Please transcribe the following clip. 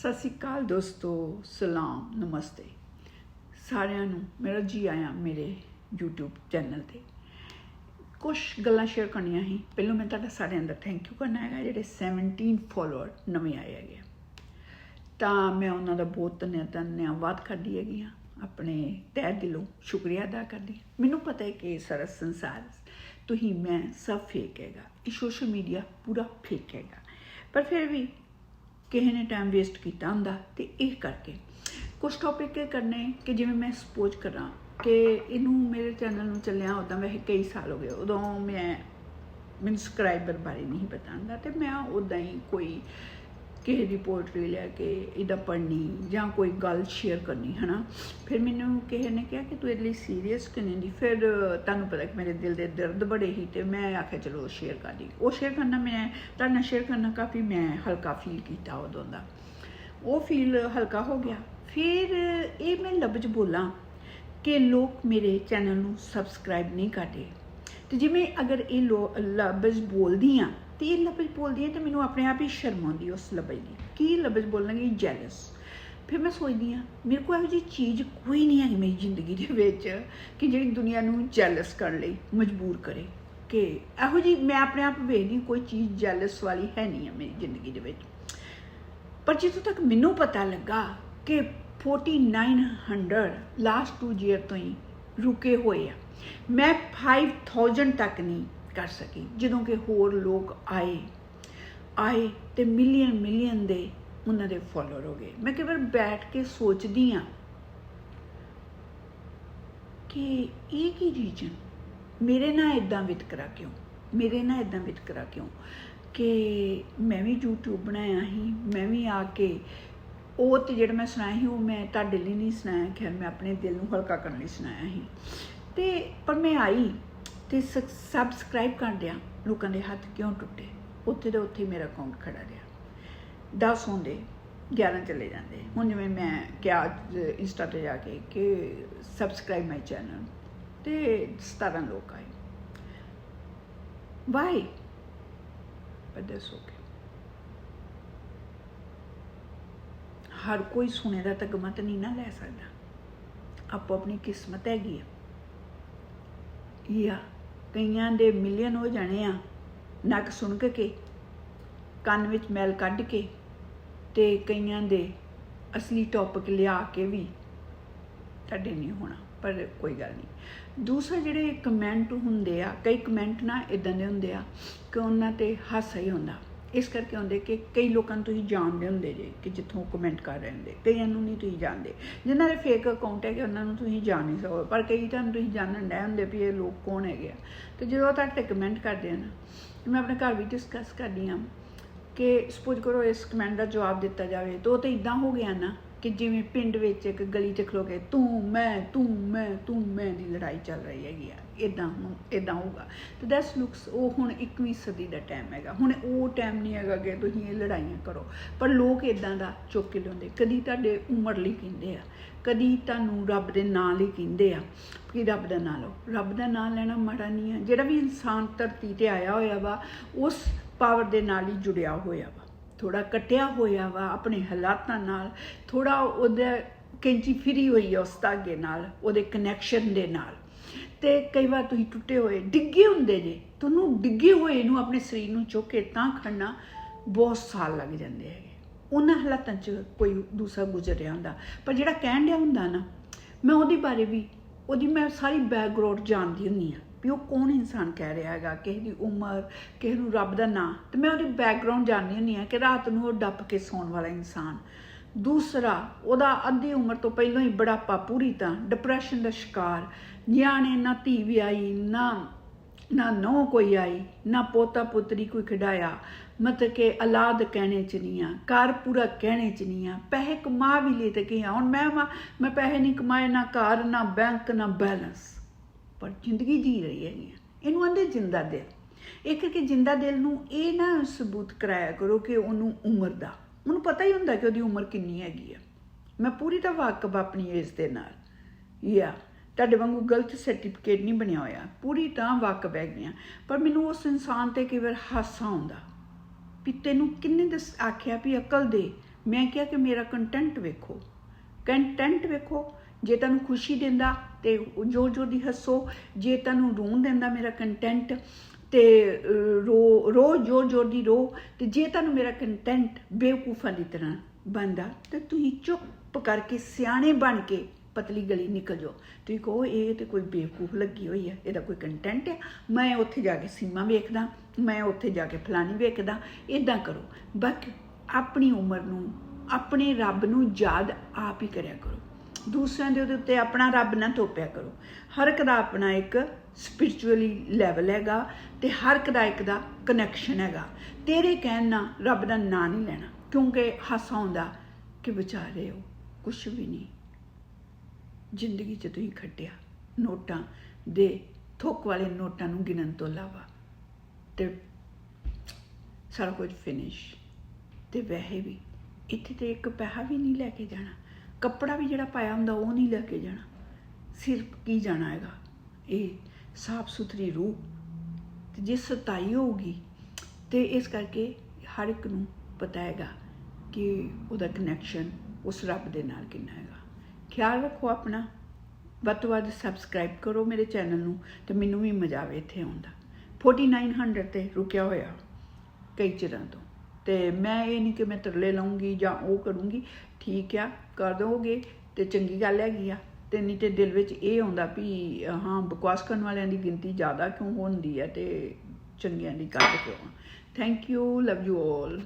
ਸਤਿ ਸ਼੍ਰੀ ਅਕਾਲ ਦੋਸਤੋ, ਸਲਾਮ, ਨਮਸਤੇ। ਸਾਰਿਆਂ ਨੂੰ ਮੇਰਾ ਜੀ ਆਇਆ ਮੇਰੇ YouTube ਚੈਨਲ ਤੇ। ਕੁਝ ਗੱਲਾਂ ਸ਼ੇਅਰ ਕਰਨੀਆਂ ਹੀ ਪਹਿਲਾਂ ਮੈਂ ਤੁਹਾਡਾ ਸਾਰਿਆਂ ਦਾ ਥੈਂਕ ਯੂ ਕਰਨਾ ਹੈਗਾ, ਜਿਹੜੇ 17 ਫਾਲੋਅਰ ਨਵੇਂ ਆਏ ਹੈਗੇ ਆ। ਤਾਂ ਮੈਂ ਉਹਨਾਂ ਦਾ ਬਹੁਤ ਧੰਨਵਾਦ ਧੰਨਵਾਦ ਕਰਦੀ ਹੈਗੀ ਆ ਆਪਣੇ ਤਹਿ ਦਿਲੋਂ ਸ਼ੁਕਰੀਆ ਅਦਾ ਕਰਦੀ ਹਾਂ। ਮੈਨੂੰ ਪਤਾ ਹੈ ਕਿ ਸਾਰਾ ਸੰਸਾਰ, ਤੁਸੀਂ, ਮੈਂ ਸਭ ਫੇਕ ਹੈਗਾ। ਇਹ ਸੋਸ਼ਲ ਮੀਡੀਆ ਪੂਰਾ ਫੇਕ ਹੈਗਾ। ਪਰ ਫਿਰ ਵੀ ਕਿਸੇ ਨੇ ਟਾਈਮ ਵੇਸਟ ਕੀਤਾ ਹੁੰਦਾ ਤੇ ਇਹ ਕਰਕੇ। ਕੁਝ ਟੌਪਿਕ ਇਹ ਕਰਨੇ ਕਿ ਜਿਵੇਂ ਮੈਂ ਸਪੋਜ਼ ਕਰਾਂ ਕਿ ਇਹਨੂੰ ਮੇਰੇ ਚੈਨਲ ਨੂੰ ਚੱਲਿਆ ਉਦਾਂ ਵੈਸੇ ਕਈ ਸਾਲ ਹੋ ਗਏ, ਉਦੋਂ ਮੈਂ ਮੈਨੂੰ ਸਬਸਕ੍ਰਾਈਬਰ ਬਾਰੇ ਨਹੀਂ ਪਤਾ ਹੁੰਦਾ ਤੇ ਮੈਂ ਉਦਾਂ ਹੀ ਕੋਈ ਕਿਸੇ ਦੀ ਪੋਇਟਰੀ ਲੈ ਕੇ ਇਹਦਾ ਪੜ੍ਹਨੀ ਜਾਂ ਕੋਈ ਗੱਲ ਸ਼ੇਅਰ ਕਰਨੀ, ਹਨਾ? ਫਿਰ ਮੈਨੂੰ ਕਿਸੇ ਨੇ ਕਿਹਾ ਕਿ ਤੂੰ ਇਹਦੇ ਲਈ ਸੀਰੀਅਸ ਕਿ ਨਹੀਂ? ਦੀ ਫਿਰ ਤੁਹਾਨੂੰ ਪਤਾ ਕਿ ਮੇਰੇ ਦਿਲ ਦੇ ਦਰਦ ਬੜੇ ਹੀ ਤੇ ਮੈਂ ਆਖਿਆ, ਚਲੋ ਸ਼ੇਅਰ ਕਰ ਦੀ ਉਹ ਸ਼ੇਅਰ ਕਰਨਾ ਮੈਂ, ਤੁਹਾਡੇ ਨਾਲ ਸ਼ੇਅਰ ਕਰਨਾ ਕਾਫੀ ਮੈਂ ਹਲਕਾ ਫੀਲ ਕੀਤਾ ਉਦੋਂ ਦਾ। ਉਹ ਫੀਲ ਹਲਕਾ ਹੋ ਗਿਆ। ਫਿਰ ਇਹ ਮੈਂ ਲਫ਼ਜ਼ ਬੋਲਾਂ ਕਿ ਲੋਕ ਮੇਰੇ ਚੈਨਲ ਨੂੰ ਸਬਸਕ੍ਰਾਈਬ ਨਹੀਂ ਕਰਦੇ। ਤੇ ਜਿਵੇਂ ਅਗਰ ਇਹ ਲੋ- ਲਫ਼ਜ਼ ਬੋਲਦੀ ਆ ਤੇ ਇਹ ਲਫ਼ਜ਼ ਬੋਲਦੀ ਹੈ ਤੇ ਮੈਨੂੰ ਆਪਣੇ ਆਪ ਹੀ ਸ਼ਰਮ ਆਉਂਦੀ ਉਸ ਲਫ਼ਜ਼ ਦੀ। ਕੀ ਲਫ਼ਜ਼ ਬੋਲਣਗੇ? ਜੈਲਸ ਫਿਰ ਮੈਂ ਸੋਚਦੀ ਆ ਮੇਰੇ ਕੋਲ ਇਹੋ ਜਿਹੀ ਚੀਜ਼ ਕੋਈ ਨਹੀਂ ਹੈ ਮੇਰੀ ਜ਼ਿੰਦਗੀ ਦੇ ਵਿੱਚ ਕਿ ਜਿਹੜੀ ਦੁਨੀਆ ਨੂੰ ਜੈਲਸ ਕਰਨ ਲਈ ਮਜਬੂਰ ਕਰੇ। ਕਿ ਇਹੋ ਜਿਹੀ ਮੈਂ ਆਪਣੇ ਆਪ ਵੇਖਦੀ ਕੋਈ ਚੀਜ਼ ਜੈਲਸ ਵਾਲੀ ਹੈ ਨਹੀਂ ਹੈ ਮੇਰੀ ਜ਼ਿੰਦਗੀ ਦੇ ਵਿੱਚ। ਪਰ ਜਿੱਥੋਂ ਤੱਕ ਮੈਨੂੰ ਪਤਾ ਲੱਗਾ ਕਿ 4900 ਲਾਸਟ 2 ਈਅਰ ਤੋਂ ਹੀ ਰੁਕੇ ਹੋਏ ਆ। ਮੈਂ 5000 ਤੱਕ ਨਹੀਂ ਕਰ ਸਕੀ। ਜਦੋਂ ਕਿ ਹੋਰ ਲੋਕ ਆਏ ਆਏ ਤੇ ਮਿਲੀਅਨ ਮਿਲੀਅਨ ਦੇ ਉਹਨਾਂ ਦੇ ਫਾਲੋਅਰ ਹੋ ਗਏ। ਮੈਂ ਕਈ ਵਾਰ ਬੈਠ ਕੇ ਸੋਚਦੀ ਆ ਕਿ ਇਹ ਕੀ ਰੀਜਨ ਮੇਰੇ ਨਾਲ ਇਦਾਂ ਵਿਤਕਰਾ ਕਿਉਂ? ਮੇਰੇ ਨਾਲ ਇਦਾਂ ਵਿਤਕਰਾ ਕਿਉਂ? ਕਿ ਮੈਂ ਵੀ YouTube ਬਣਾਇਆ ਸੀ, ਮੈਂ ਵੀ ਆ ਕੇ ਉਹ ਤੇ ਜਿਹੜਾ ਮੈਂ ਸੁਣਾਇਆ ਸੀ, ਉਹ ਮੈਂ ਤੁਹਾਡੇ ਲਈ ਨਹੀਂ ਸੁਣਾਇਆ। ਖੈਰ, ਮੈਂ ਆਪਣੇ ਦਿਲ ਨੂੰ ਹਲਕਾ ਕਰਨ ਲਈ ਸੁਣਾਇਆ ਸੀ। ਤੇ ਪਰ ਮੈਂ ਆਈ ਤੇ ਸਬਸਕ੍ਰਾਈਬ ਕਰਦਿਆਂ ਲੋਕਾਂ ਦੇ ਹੱਥ ਕਿਉਂ ਟੁੱਟੇ? ਉੱਥੇ ਦੇ ਉੱਥੇ ਮੇਰਾ ਅਕਾਊਂਟ ਖੜਾ ਰਿਹਾ। 10 ਹੁੰਦੇ 11 ਚਲੇ ਜਾਂਦੇ। ਹੁਣ ਜਿਵੇਂ ਮੈਂ ਕਿਹਾ ਅੱਜ ਇੰਸਟਾ ਤੇ ਜਾ ਕੇ ਕਿ ਸਬਸਕ੍ਰਾਈਬ ਮਾਈ ਚੈਨਲ ਤੇ 17 ਲੋਕ ਆਏ। ਵਾਈ ਪਰ ਦੱਸੋ ਕਿ ਹਰ ਕੋਈ ਸੁਣੇ ਦਾ ਤਗਮਤ ਨਹੀਂ ਨਾ ਲੈ ਸਕਦਾ। ਆਪੋ ਆਪਣੀ ਕਿਸਮਤ ਹੈਗੀ ਆ। ਯਾ ਕਈਆਂ ਦੇ ਮਿਲੀਅਨ ਹੋ ਜਾਣੇ ਆ। ਨੱਕ ਸੁਣਕ ਕੇ ਕੰਨ ਵਿੱਚ ਮੈਲ ਕੱਢ ਕੇ ਤੇ ਕਈਆਂ ਦੇ ਅਸਲੀ ਟੌਪਿਕ ਲਿਆ ਕੇ ਵੀ ਤੁਹਾਡੇ ਨਹੀਂ ਹੋਣਾ, ਪਰ ਕੋਈ ਗੱਲ ਨਹੀਂ। ਦੂਸਰਾ ਜਿਹੜੇ ਕਮੈਂਟ ਹੁੰਦੇ ਆ, ਕਈ ਕਮੈਂਟ ਨਾ ਇਦਾਂ ਦੇ ਹੁੰਦੇ ਆ ਕਿ ਉਹਨਾਂ ਤੇ ਹਾਸਾ ਹੀ ਹੁੰਦਾ। ਇਸ ਕਰਕੇ ਹੁੰਦੇ ਕਿ ਕਈ ਲੋਕਾਂ ਨੂੰ ਤੁਸੀਂ ਜਾਣਦੇ ਹੁੰਦੇ ਜੇ ਕਿ ਜਿੱਥੋਂ ਕਮੈਂਟ ਕਰ ਰਹੇ ਹੁੰਦੇ, ਕਈਆਂ ਨੂੰ ਨਹੀਂ ਤੁਸੀਂ ਜਾਣਦੇ। ਜਿਨ੍ਹਾਂ ਦੇ ਫੇਕ ਅਕਾਊਂਟ ਹੈਗੇ, ਉਹਨਾਂ ਨੂੰ ਤੁਸੀਂ ਜਾਣ ਨਹੀਂ ਸਕੋ। ਪਰ ਕਈ ਤਾਂ ਤੁਸੀਂ ਜਾਣਨ ਡੈ ਹੁੰਦੇ ਵੀ ਇਹ ਲੋਕ ਕੌਣ ਹੈਗੇ ਆ। ਤੇ ਜਦੋਂ ਉਹ ਤੁਹਾਡੇ ਕਮੈਂਟ ਕਰਦੇ ਆ ਨਾ, ਮੈਂ ਆਪਣੇ ਘਰ ਵੀ ਡਿਸਕਸ ਕਰਦੀ ਆ ਕਿ ਸਪੋਜ਼ ਕਰੋ ਇਸ ਕਮੈਂਟ ਦਾ ਜਵਾਬ ਦਿੱਤਾ ਜਾਵੇ, ਤਾਂ ਉਹ ਤਾਂ ਇਦਾਂ ਹੋ ਗਿਆ ਨਾ ਕਿ ਜਿਵੇਂ ਪਿੰਡ ਵਿੱਚ ਇੱਕ ਗਲੀ 'ਚ ਖਲੋ ਕੇ ਤੂੰ, ਮੈਂ ਤੂੰ ਮੈਂ ਤੂੰ, ਮੈਂ ਦੀ ਲੜਾਈ ਚੱਲ ਰਹੀ ਹੈਗੀ ਆ ਇਦਾਂ ਹੁਣ ਇਦਾਂ ਹੋਊਗਾ। ਤੇ ਦੈਟਸ ਲੁਕਸ ਉਹ ਹੁਣ 21ਵੀਂ ਸਦੀ ਦਾ ਟਾਈਮ ਹੈਗਾ। ਹੁਣ ਉਹ ਟਾਈਮ ਨਹੀਂ ਹੈਗਾ ਕਿ ਤੁਸੀਂ ਇਹ ਲੜਾਈਆਂ ਕਰੋ। ਪਰ ਲੋਕ ਇਦਾਂ ਦਾ ਚੁੱਕ ਕੇ ਲਿਆਉਂਦੇ। ਕਦੀ ਤੁਹਾਡੇ ਉਮਰ ਲਈ ਕਹਿੰਦੇ ਆ। ਕਦੀ ਤੁਹਾਨੂੰ ਰੱਬ ਦੇ ਨਾਂ ਲਈ ਕਹਿੰਦੇ ਆ ਕਿ ਰੱਬ ਦਾ ਨਾਂ ਲਓ। ਰੱਬ ਦਾ ਨਾਂ ਲੈਣਾ ਮਾੜਾ ਨਹੀਂ ਆ। ਜਿਹੜਾ ਵੀ ਇਨਸਾਨ ਧਰਤੀ ਤੇ ਆਇਆ ਹੋਇਆ ਵਾ, ਉਸ ਪਾਵਰ ਦੇ ਨਾਲ ਹੀ ਜੁੜਿਆ ਹੋਇਆ ਵਾ। ਥੋੜਾ ਕਟਿਆ ਹੋਇਆ ਵਾ ਆਪਣੇ ਹਾਲਾਤਾਂ ਨਾਲ ਥੋੜਾ ਉਹਦਾ ਕੈਂਚੀ ਫਿਰੀ ਹੋਈ ਹੈ ਉਸ ਧਾਗੇ ਨਾਲ, ਉਹਦੇ ਕਨੈਕਸ਼ਨ ਦੇ ਨਾਲ। ਤੇ ਕਈ ਵਾਰ ਤੁਸੀਂ ਟੁੱਟੇ ਹੋਏ, ਡਿੱਗੇ ਹੁੰਦੇ ਜੇ, ਤੁਹਾਨੂੰ ਡਿੱਗੇ ਹੋਏ ਨੂੰ ਆਪਣੇ ਸਰੀਰ ਨੂੰ ਚੁੱਕ ਕੇ ਤਾਂ ਖੜਨਾ ਬਹੁਤ ਸਾਲ ਲੱਗ ਜਾਂਦੇ ਹੈਗੇ। ਉਹਨਾਂ ਹਾਲਾਤਾਂ 'ਚ ਕੋਈ ਦੂਸਰਾ ਗੁਜ਼ਰ ਰਿਹਾ ਹੁੰਦਾ। ਪਰ ਜਿਹੜਾ ਕਹਿਣ ਡਿਆ ਹੁੰਦਾ ਨਾ, ਮੈਂ ਉਹਦੇ ਬਾਰੇ ਵੀ, ਉਹਦੀ ਮੈਂ ਸਾਰੀ ਬੈਕਗ੍ਰਾਉਂਡ ਜਾਣਦੀ ਹੁੰਦੀ ਆ ਵੀ ਉਹ ਕੌਣ ਇਨਸਾਨ ਕਹਿ ਰਿਹਾ ਹੈਗਾ, ਕਿਸੇ ਦੀ ਉਮਰ, ਕਿਸੇ ਨੂੰ ਰੱਬ ਦਾ ਨਾਂ। ਤੇ ਮੈਂ ਉਹਦੀ ਬੈਕਗ੍ਰਾਉਂਡ ਜਾਣਦੀ ਹੁੰਦੀ ਆ ਕਿ ਰਾਤ ਨੂੰ ਉਹ ਡੱਪ ਕੇ ਸੌਣ ਵਾਲਾ ਇਨਸਾਨ। ਦੂਸਰਾ, ਉਹਦਾ ਅੱਧੀ ਉਮਰ ਤੋਂ ਪਹਿਲਾਂ ਹੀ ਬੜਾਪਾ ਪੂਰੀ ਤਾਂ ਡਿਪਰੈਸ਼ਨ ਦਾ ਸ਼ਿਕਾਰ। ਨਿਆਣੇ ਨਾ ਧੀ ਵੀ ਆਈ ਨਾ ਨਾ ਨੋ ਕੋਈ ਆਈ, ਨਾ ਪੋਤਾ ਪੁੱਤਰੀ ਕੋਈ ਖਿਡਾਇਆ। ਮਤਲਬ ਕਿ ਔਲਾਦ ਕਹਿਣੇ ਚ ਨਹੀਂ ਆ, ਘਰ ਪੂਰਾ ਕਹਿਣੇ ਚ ਨਹੀਂ ਆ। ਪੈਸੇ ਕਮਾ ਵੀ ਲਏ ਤੇ ਕੀ ਹੁਣ ਮੈਂ ਮੈਂ ਪੈਸੇ ਨਹੀਂ ਕਮਾਏ, ਨਾ ਘਰ, ਨਾ ਬੈਂਕ ਨਾ ਬੈਲੈਂਸ ਪਰ ਜ਼ਿੰਦਗੀ ਜੀ ਰਹੀ ਹੈਗੀ ਇਹਨੂੰ ਆਂਦੇ ਜਿੰਦਾ ਦਿਲ। ਇੱਕ ਕਿ ਜਿੰਦਾ ਦਿਲ ਨੂੰ ਇਹ ਨਾ ਸਬੂਤ ਕਰਾਇਆ ਕਰੋ ਕਿ ਉਹਨੂੰ ਉਮਰ ਦਾ। ਉਹਨੂੰ ਪਤਾ ਹੀ ਹੁੰਦਾ ਕਿ ਉਹਦੀ ਉਮਰ ਕਿੰਨੀ ਹੈਗੀ ਆ। ਮੈਂ ਪੂਰੀ ਤਾਂ ਵਾਕਬ ਆਪਣੀ ਏਜ ਦੇ ਨਾਲ। ਯਾ, ਤੁਹਾਡੇ ਵਾਂਗੂ ਗਲਤ ਸਰਟੀਫਿਕੇਟ ਨਹੀਂ ਬਣਿਆ ਹੋਇਆ। ਪੂਰੀ ਤਾਂ ਵਾਕਬ ਹੈਗੀਆਂ ਪਰ ਮੈਨੂੰ ਉਸ ਇਨਸਾਨ ਤੇ ਕਈ ਵਾਰ ਹਾਸਾ ਆਉਂਦਾ। ਵੀ ਤੈਨੂੰ ਕਿੰਨੇ ਦੱਸ, ਆਖਿਆ ਵੀ ਅਕਲ ਦੇ। ਮੈਂ ਕਿਹਾ ਕਿ ਮੇਰਾ ਕੰਟੈਂਟ ਵੇਖੋ। ਕੰਟੈਂਟ ਵੇਖੋ। ਜੇ ਤੁਹਾਨੂੰ ਖੁਸ਼ੀ ਦਿੰਦਾ ਤੇ ਜੋਰ ਜੋਰ ਦੀ ਹੱਸੋ, ਜੇ ਤੁਹਾਨੂੰ ਰੋਣ ਦਿੰਦਾ ਮੇਰਾ ਕੰਟੈਂਟ ਤੇ ਰੋ ਰੋ ਜੋਰ ਜੋਰ ਦੀ ਰੋ, ਤੇ ਜੇ ਤੁਹਾਨੂੰ ਮੇਰਾ ਕੰਟੈਂਟ ਬੇਵਕੂਫਾਂ ਦੀ ਤਰ੍ਹਾਂ ਬੰਦਾ ਤੇ ਤੁਸੀਂ ਚੁੱਪ ਕਰਕੇ ਸਿਆਣੇ ਬਣ ਕੇ ਪਤਲੀ ਗਲੀ ਨਿਕਲ ਜਾਓ। ਤੁਸੀਂ ਕਹੋ, ਇਹ ਤੇ ਕੋਈ ਬੇਵਕੂਫ ਲੱਗੀ ਹੋਈ ਹੈ, ਇਹਦਾ ਕੋਈ ਕੰਟੈਂਟ ਹੈ। ਮੈਂ ਉੱਥੇ ਜਾ ਕੇ ਸੀਮਾ ਵੇਖਦਾ, ਮੈਂ ਉੱਥੇ ਜਾ ਕੇ ਫਲਾਣੀ ਵੇਖਦਾ ਇਦਾਂ ਕਰੋ। ਬਾਕੀ ਆਪਣੀ ਉਮਰ ਨੂੰ, ਆਪਣੇ ਰੱਬ ਨੂੰ ਯਾਦ ਆਪ ਹੀ ਕਰਿਆ ਕਰੋ। ਦੂਸਰਿਆਂ ਦੇ ਉਹਦੇ ਉੱਤੇ ਆਪਣਾ ਰੱਬ ਨਾ ਥੋਪਿਆ ਕਰੋ। ਹਰ ਇੱਕ ਦਾ ਆਪਣਾ ਇੱਕ ਸਪਿਰਚੁਅਲੀ ਲੈਵਲ ਹੈਗਾ ਤੇ ਹਰ ਇੱਕ ਦਾ ਇੱਕ ਦਾ ਕਨੈਕਸ਼ਨ ਹੈਗਾ। ਤੇਰੇ ਕਹਿਣ ਨਾਲ ਰੱਬ ਦਾ ਨਾਂ ਨਹੀਂ ਲੈਣਾ, ਕਿਉਂਕਿ ਹਾਸਾ ਹੁੰਦਾ ਕਿ ਵਿਚਾਰੇ ਹੋ ਕੁਝ ਵੀ ਨਹੀਂ। ਜ਼ਿੰਦਗੀ 'ਚ ਤੁਸੀਂ ਖੱਟਿਆ ਨੋਟਾਂ ਦੇ ਥੋਕ ਵਾਲੇ ਨੋਟਾਂ ਨੂੰ ਗਿਣਨ ਤੋਂ ਇਲਾਵਾ ਤੇ ਸਾਰਾ ਕੁਝ ਫਿਨਿਸ਼ ਤੇ ਵੈਸੇ ਵੀ ਇੱਥੇ ਤੇ ਇੱਕ ਪੈਸਾ ਵੀ ਨਹੀਂ ਲੈ ਕੇ ਜਾਣਾ। ਕੱਪੜਾ ਵੀ ਜਿਹੜਾ ਪਾਇਆ ਹੁੰਦਾ ਉਹ ਨਹੀਂ ਲੈ ਕੇ ਜਾਣਾ। ਸਿਰਫ ਕੀ ਜਾਣਾ ਹੈਗਾ? ਇਹ ਸਾਫ਼ ਸੁਥਰੀ ਰੂਹ। ਤੇ ਜੇ ਸਤਾਈ ਹੋਊਗੀ, ਤੇ ਇਸ ਕਰਕੇ ਹਰ ਇੱਕ ਨੂੰ ਪਤਾ ਹੈਗਾ ਕਿ ਉਹਦਾ ਕਨੈਕਸ਼ਨ ਉਸ ਰੱਬ ਦੇ ਨਾਲ ਕਿੰਨਾ ਹੈਗਾ। ਖਿਆਲ ਰੱਖੋ ਆਪਣਾ। ਵੱਧ ਤੋਂ ਵੱਧ ਸਬਸਕ੍ਰਾਈਬ ਕਰੋ ਮੇਰੇ ਚੈਨਲ ਨੂੰ ਤੇ ਮੈਨੂੰ ਵੀ ਮਜ਼ਾ ਆਵੇ ਇੱਥੇ ਆਉਣ ਦਾ। 4900 ਤੇ ਰੁਕਿਆ ਹੋਇਆ ਕਈ ਚਿਰਾਂ ਤੋਂ। ਤੇ ਮੈਂ ਇਹ ਨਹੀਂ ਕਿ ਮੈਂ ਤਰਲੇ ਲਾਉਂਗੀ ਜਾਂ ਉਹ ਕਰੂੰਗੀ, ਠੀਕ ਆ, ਕਰ ਦੋਗੇ ਤੇ ਚੰਗੀ ਗੱਲ ਹੈਗੀ ਆ। ਤੇ ਨਹੀਂ ਤੇ ਦਿਲ ਵਿੱਚ ਇਹ ਆਉਂਦਾ ਵੀ, ਹਾਂ, ਬਕਵਾਸ ਕਰਨ ਵਾਲਿਆਂ ਦੀ ਗਿਣਤੀ ਜ਼ਿਆਦਾ ਕਿਉਂ ਹੁੰਦੀ ਹੈ ਤੇ ਚੰਗਿਆਂ ਦੀ ਘੱਟ ਕਿਉਂ thank you love you all